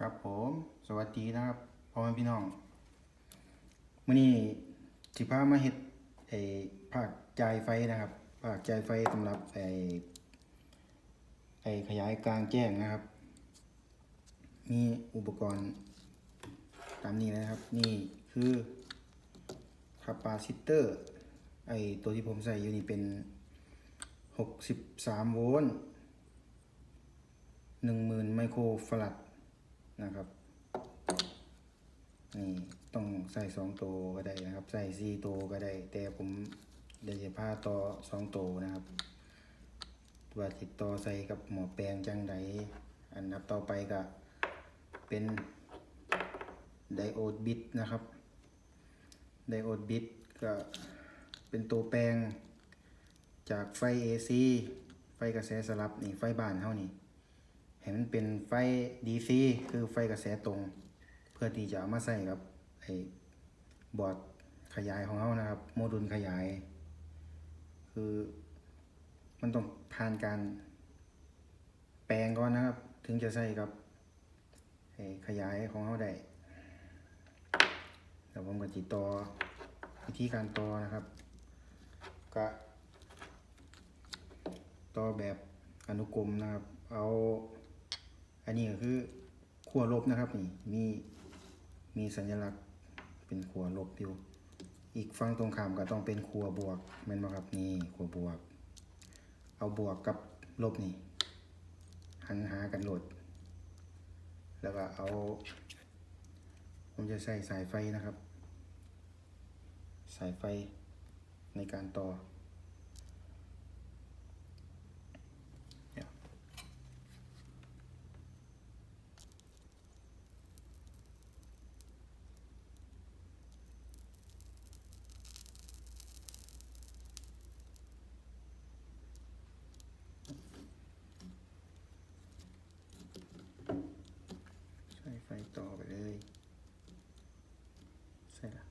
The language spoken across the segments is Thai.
ครับผมสวัสดีนะครับพ่อแม่พี่น้องมื้อนี้สิพามาเฮ็ดไอ้ภาคจ่ายไฟนะครับภาคจ่ายไฟสำหรับไอ้ไอ้ขยายกลางแจ้งนะครับ มีอุปกรณ์ตามนี้นะครับ นี่คือคาปาซิเตอร์ ไอ้ตัวที่ผมใส่อยู่นี่เป็น 63 โวลต์10,000 ไมโครฟาราด นะครับนี่ต้องใส่สองตัวก็ได้นะครับ ใส่สี่ตัวก็ได้ แต่ผมเดี๋ยวจะพาต่อสองตัวนะครับว่าติดต่อใส่กับหมอแปลงจังใดอันดับต่อไปก็เป็นไดโอดบิตนะครับ ไดโอดบิตก็เป็นตัวแปลงจากไฟ AC ไฟกระแสสลับนี่ไฟบ้านเท่านี่ ให้มันเป็นไฟ DC คือไฟกระแสตรง เพื่อที่จะเอามาใส่กับไอ้บอร์ดขยายของเรานะครับ โมดูลขยาย คือมันต้องผ่านการแปลงก่อนนะครับ ถึงจะใส่กับไอ้ขยายของเราได้เดี๋ยวผมก็จิต่อวิธีการต่อนะครับ ก็ต่อแบบอนุกรมนะครับ เอา อันนี้ก็คือขั้วลบนะครับนี่มีมีสัญลักษณ์เป็นขั้วลบอยู่ อีกฝั่งตรงข้ามก็ต้องเป็นขั้วบวกแม่นบ่ครับนี่ขั้วบวก เอาบวกกับลบนี่หันหากันโหลด แล้วก็เอา ผมจะใส่สายไฟนะครับ สายไฟในการต่อ ใส่ไฟต่อไปเลย ใส่ละ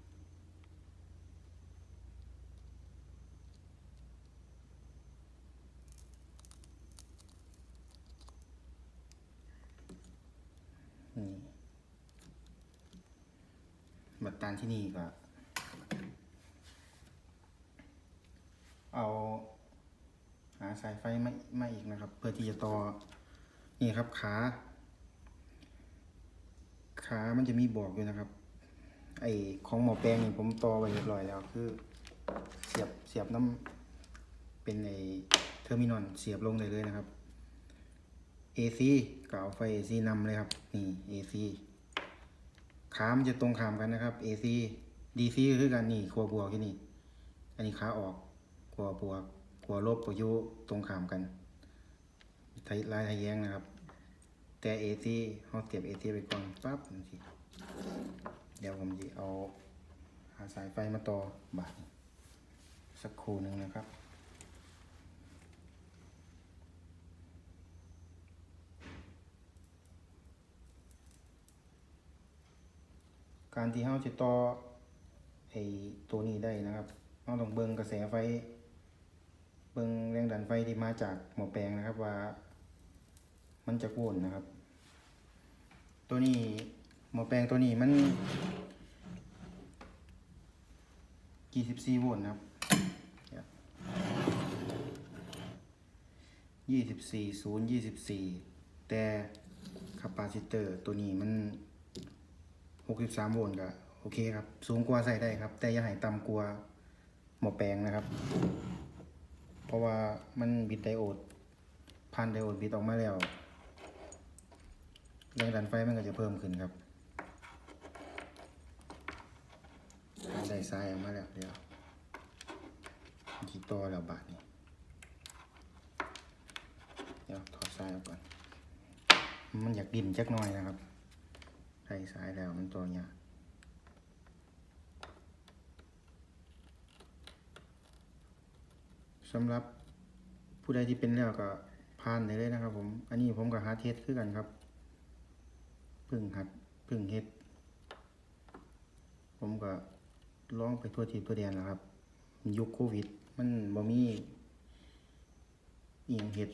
นี่ บัตรตานที่นี่ก็ เอาหาสายไฟมามาอีกนะครับ เพื่อที่จะต่อนี่ครับขา ขามันจะมีบอกอยู่นะครับ ไอของหมอแปลงนี่ผมต่อไว้เรียบร้อยแล้วคือเสียบเสียบน้ำเป็นไอเทอร์มินอลเสียบลงได้เลยนะครับ AC ก็เอาไฟ AC นำเลยครับ นี่ AC ขามันจะตรงขามกันนะครับ AC DC คือกันนี่ขัวบวกที่นี่ อันนี้ขาออกขัวบวกขัวลบก็อยู่ตรงขามกันไทลายทะแยงนะครับ แต่ AC เขาเสียบ AC ไปก่อนปั๊บนี่เดี๋ยวผมจะเอาหาสายไฟมาต่อบาทสักครู่หนึ่งนะครับ การที่เราจะต่อไอ้ตัวนี้ได้นะครับเราต้องเบิ่งกระแสไฟ เบิ่งแรงดันไฟที่มาจากหม้อแปลงนะครับว่า มันจะโวนนะครับ ตัวนี้หม้อแปลงตัวนี้มัน24โวลต์นะครับ24 0 24แต่คาปาซิเตอร์ตัวนี้มัน 63 โวลต์ก็โอเคครับ สูงกว่าใส่ได้ครับ แต่อย่าให้ต่ำกว่าหม้อแปลงนะครับ เพราะว่ามันบิดไดโอดผ่านไดโอดบิดออกมาแล้วแรงดันไฟมันก็จะเพิ่มขึ้นครับได้ทรายออกมาแล้วเดี๋ยวที่ต่อแล้วบาทนี้เดี๋ยวถอดทรายออกก่อน มันอยากดิ่นจักหน่อยนะครับ ใส่สายแล้วมันตัวเนี้ยากสำหรับผู้ใดที่เป็นแล้วก็ผ่านได้เลยนะครับ ผม อันนี้ผมกับฮาร์เทสคือกันครับ พึ่งหัดพึ่งเฮ็ด ผมก็ลองไปทั่วทีทั่วแดนแล้วครับ ยุคโควิด มันบ่มีอียงเฮ็ด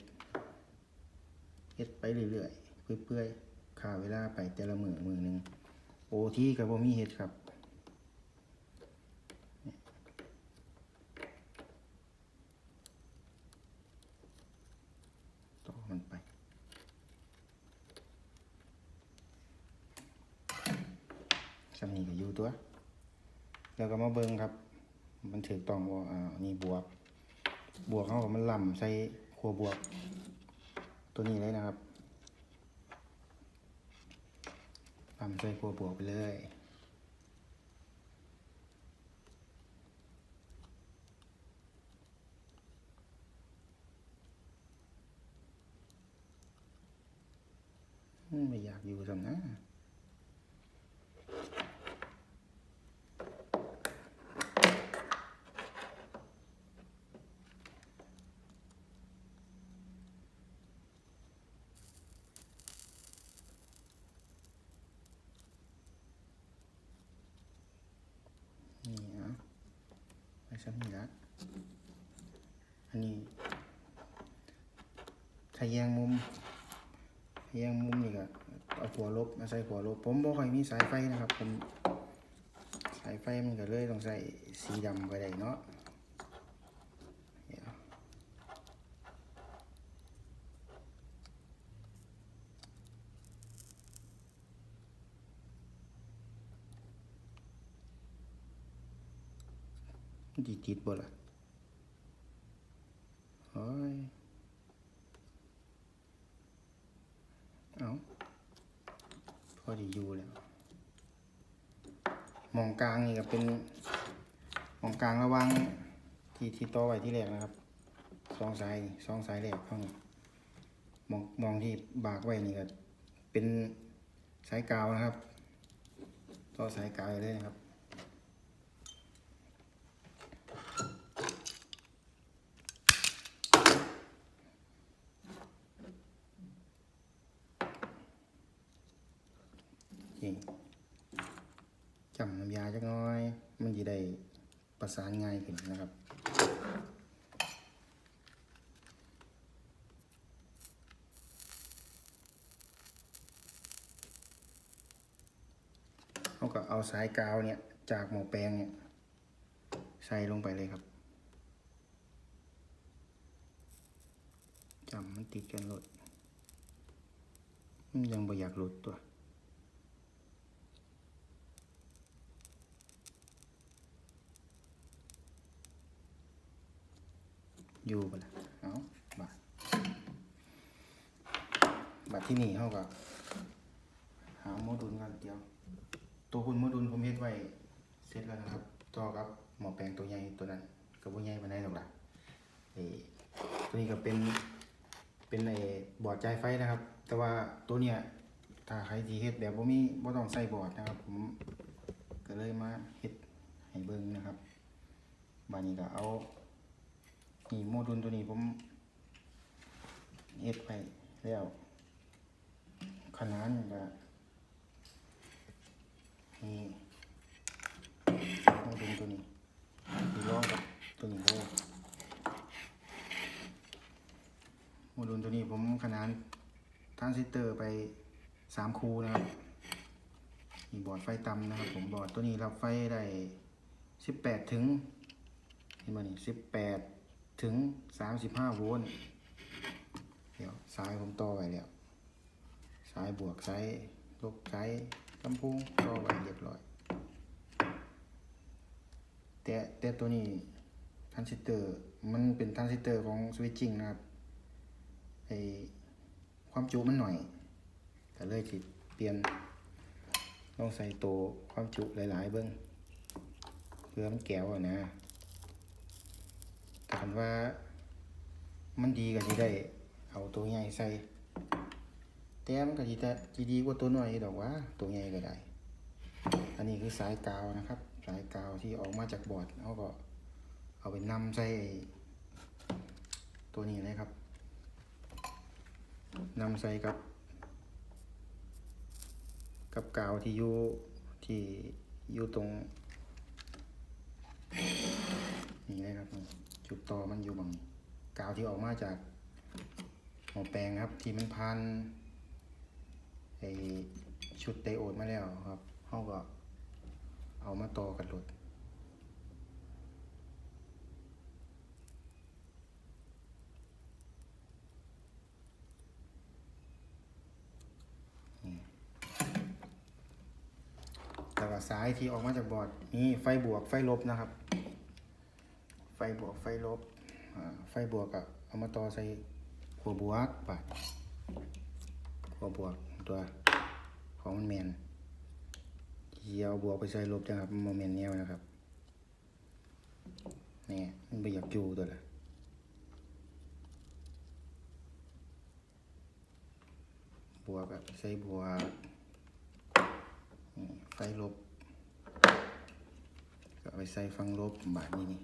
เฮ็ดไปเรื่อยๆเปื่อยๆ ค่าเวลาไปแต่ละมือมือหนึ่งโอที่กับบ่มีเฮ็ดครับต่อมันไปสำนีก็อยู่ตัว แล้วก็มาเบิงครับ มันถือต้องว่าอ่านี่บวก บวกเขาก็มันล่ำใส่ครัวบวก ตัวนี้เลยนะครับล่ำใส่ครัวบวกไปเลย ไม่อยากอยู่สำนะนี่นะ ชั้นนี้ละอันนี้ทะแยงมุมทะแยงมุมนี่ก็เอาหัวลบมาใส่หัวลบ ผมบ่ค่อยมีสายไฟนะครับ ผม สายไฟมันก็เลยต้องใส่สีดำไปได้เนาะ มันสิติดบ่ล่ะโอ้ยเอาพอดีอยู่แล้วมองกลางนี่ก็เป็นมองกลางระว่างที่ที่ต่อไว้ที่แรกนะครับสองสายสองสายแรกข้างนี้มองมองที่บากไว้นี่ก็เป็นสายกาวนะครับ ต่อสายกาวไปเลยนะครับ นี่ จำน้ำยาจักน้อย มันจะได้ประสานง่ายขึ้นนะครับเขาก็เอาสายกาวเนี่ยจากหมอแปลงเนี่ยใส่ลงไปเลยครับจำมันติดกันหลดมันยังบ่อยากหลุดตัว อยู่บ่ละเอาบาทบาทที่นี่เขาก็หาโมดูลกันเดียว ตัวหุ่นโมดูลผมเฮ็ดไว้เสร็จแล้วนะครับ ต่อกับหมอแปลงตัวใหญ่ตัวนั้นกับบ่ใหญ่ปานใดหรอกล่ะเอ้ตัวนี้ก็เป็นเป็นไอ้บอร์ดจ่ายไฟนะครับ แต่ว่าตัวเนี้ยถ้าใครที่เฮ็ดแบบบ่มีบ่ต้องใส่บอร์ดนะครับ ผมก็เลยมาเฮ็ดให้เบิ่งนะครับบาดนี้ก็เอา นี่โมดูลตัวนี้ผมเฮ็ดไปแล้วขนาดนี่ก็นี่โมดูลตัวนี้ที่รองกับตัวนี้เลยโมดูลตัวนี้ผมขนานทรานซิสเตอร์ไปสามคูนะครับนี่บอร์ดไฟต่ำนะครับ ผมบอร์ดตัวนี้รับไฟได้สิบแปดถึงเห็นไหมนี่สิบแปด ถึง 35 โวลต์เดี๋ยวสายผมต่อไว้แล้ว สายบวกสายลบสายลำโพงต่อไว้เรียบร้อย แต่แต่ตัวนี้ทรานซิสเตอร์มันเป็นทรานซิสเตอร์ของสวิตชิ่งนะครับไอความจุมันหน่อยก็เลยจิเปลี่ยนลองใส่ตัวความจุหลาย ๆ เบิ้งเพื่อมันแก้วนะ ถามว่ามันดีก็สิได้ เอาตัวใหญ่ใส่แต่มันก็สิแต่สิดีกว่าตัวน้อยดอกว่าตัวใหญ่ก็ได้ อันนี้คือสายกาวนะครับ สายกาวที่ออกมาจากบอร์ดเขาก็ เอาไปนำใส่ตัวนี้เลยครับนำใส่กับ กับกาวที่อยู่ที่อยู่ตรง นี่เลยครับนี่ จุดต่อมันอยู่บังนี้กาวที่ออกมาจากหม้อแปลงครับ ที่มันพันไอชุดไดโอดมาแล้วครับเฮาก็เอามาต่อกันรถนี่แล้วก็สายที่ออกมาจากบอร์ดนี่ไฟบวกไฟลบนะครับ ไฟบวกไฟลบไฟบวกกับเอามาต่อใส่ขัวบวกบาดขัวบวกตัวของมันแมนเยียวบวกไปใส่ลบจังครับโมันบ่แมนแนวนะครับนี่มันไปอยากอยู่ตัวละบวกกับใส่บวกไฟลบก็ไปใส่ฟังลบบาดนี้นี่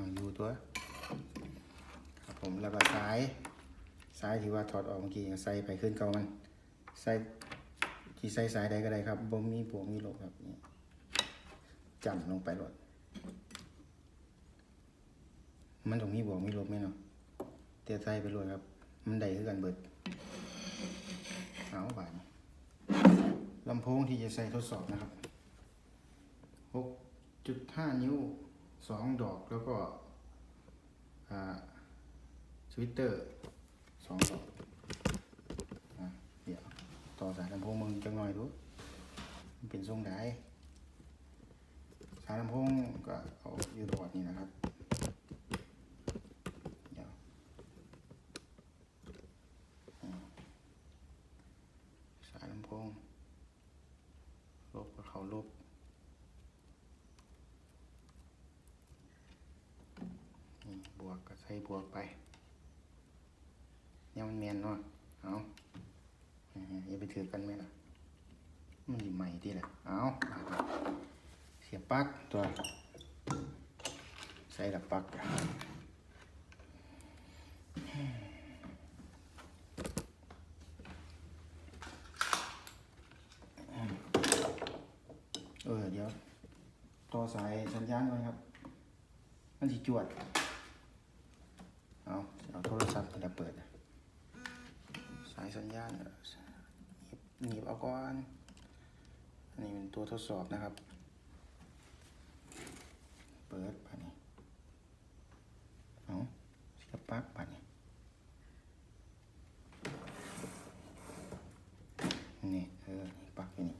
อ่าอยู่ ตัวครับผมแล้วก็สายสายที่ว่าถอดออกเมื่อกี้ใส่ไปขึ้นเก่ามันใส่ที่ใส่สายใดก็ได้ครับบ่มีบวกมีลบครับนี่จำลงไปรถมันต้องมีบวกมีลบไหมเนาะเตียใส่ไปเลยครับ มันได้คือกันเบิดเอาบาดนี้ลำโพงที่จะใส่ทดสอบนะครับ 6.5 นิ้วสองดอกแล้วก็ สวิตเตอร์สองดอกอะเดี๋ยวต่อสายลำโพงมึงจังหน่อยดูมันเป็นทรงไดสายลำโพงก็เอาอยู่บอร์ดนี่นะครับเดี๋ยวอืมสายลำโพงลบกับเขาลบ นี่บวกก็ใส่บวกไปเนี่ย มันเมียนเนาะเอาอย่าไปถือกันไหมล่ะมันอยู่ใหม่ที่แหละเอาเสียบปลั๊กตัวใส่ดับปลั๊กเออเดี๋ยว ต่อสายสัญญาณก่อนครับ มันสิจวดาก่อนอันนี้เป็นตัวทดสอบนะครับ เปิดไปนี่เอาเสียบปลั๊กไปนี่นี่เออปลั๊กอยู่นี่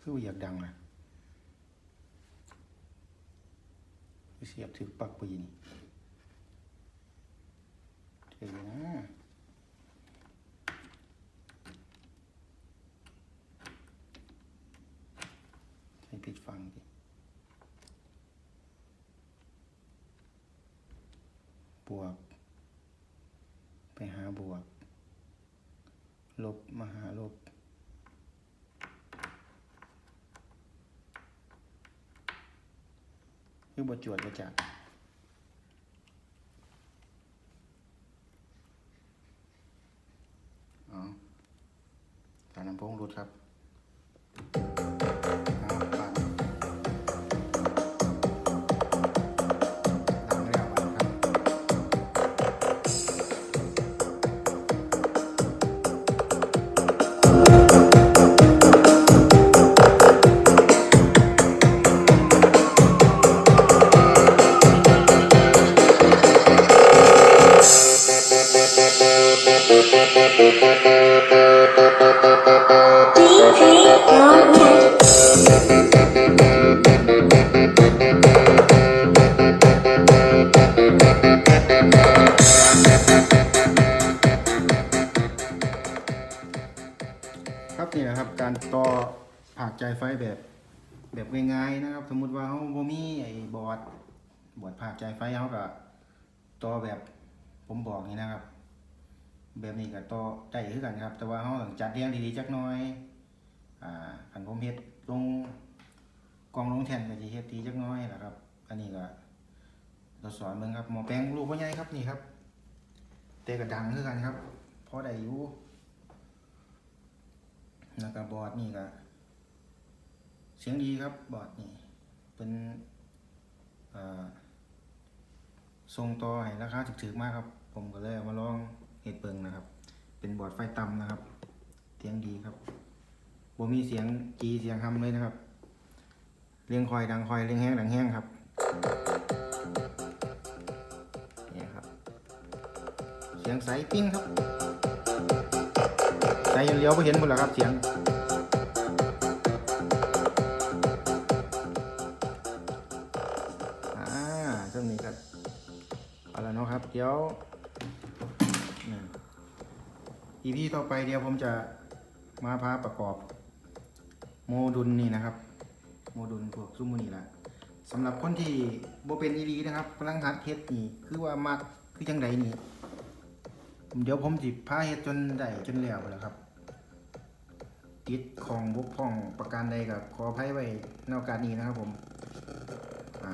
คืออยากดังนะคือ เสียบถือปักไปนี่เจ๋งนะใช้ปิดฟังดิบวก ไปหาบวก ลบมาหาลบ คือ บทจวดประจักษ์อ๋อสายลำโพงรุดครับ ครับนี่นะครับการต่อผากใจไฟแบบแบบง่ายๆนะครับ สมมุติว่าเขาบ่มีไอ้บอร์ดบอร์ดผากใจไฟเขาก็ต่อแบบผมบอกนี่นะครับ แบบนี้ก็ต่อได้คือกันครับ แต่ว่าเขาต้องจัดเรียงดีๆจักหน่อยอ่าคันผมเฮ็ดลงกองลงแทนก็สิเฮ็ดดีจักหน้อยล่ะครับ อันนี้ก็ทดสอบเบิ่งครับหมอแปลงรูปพ่อใหญ่ครับนี่ครับแต่ก็ดังคือกันครับพอได้อยู่แล้วก็บอดนี่ก็เสียงดีครับบอดนี่เป็นอ่าทรงต่อให้ราคาถึกๆมากครับ ผมก็เลยเอามาลอง เฮ็ดเบิงนะครับ เป็นบอร์ดไฟต่ำนะครับ เสียงดีครับบ่มีเสียงจีเสียงฮัมเลยนะครับ เรียงคอยดังคอยเรียงแห้งดังแห้งครับนี่ครับ เสียงใสปิ้งครับใสเลี้ยวไปเห็นหมดแล้วครับเสียง อีพีต่อไปเดี๋ยวผมจะมาพาประกอบ โมดุลนี่นะครับ โมดุลพวกซุมมูนี่แหละสำหรับคนที่โบเป็นอีรีนะครับกำลังหัดเฮ็ดนี่ คือว่ามักคือจังใดนี่ เดี๋ยวผมจิพาเฮ็ดจนได้จนแล้วแล้วครับ ติดของบกพร่องประการใดกับขออภัยไว้ในโอกาสนี้นะครับผมอ่า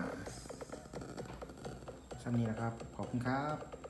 สำนี้นะครับ ขอบคุณครับ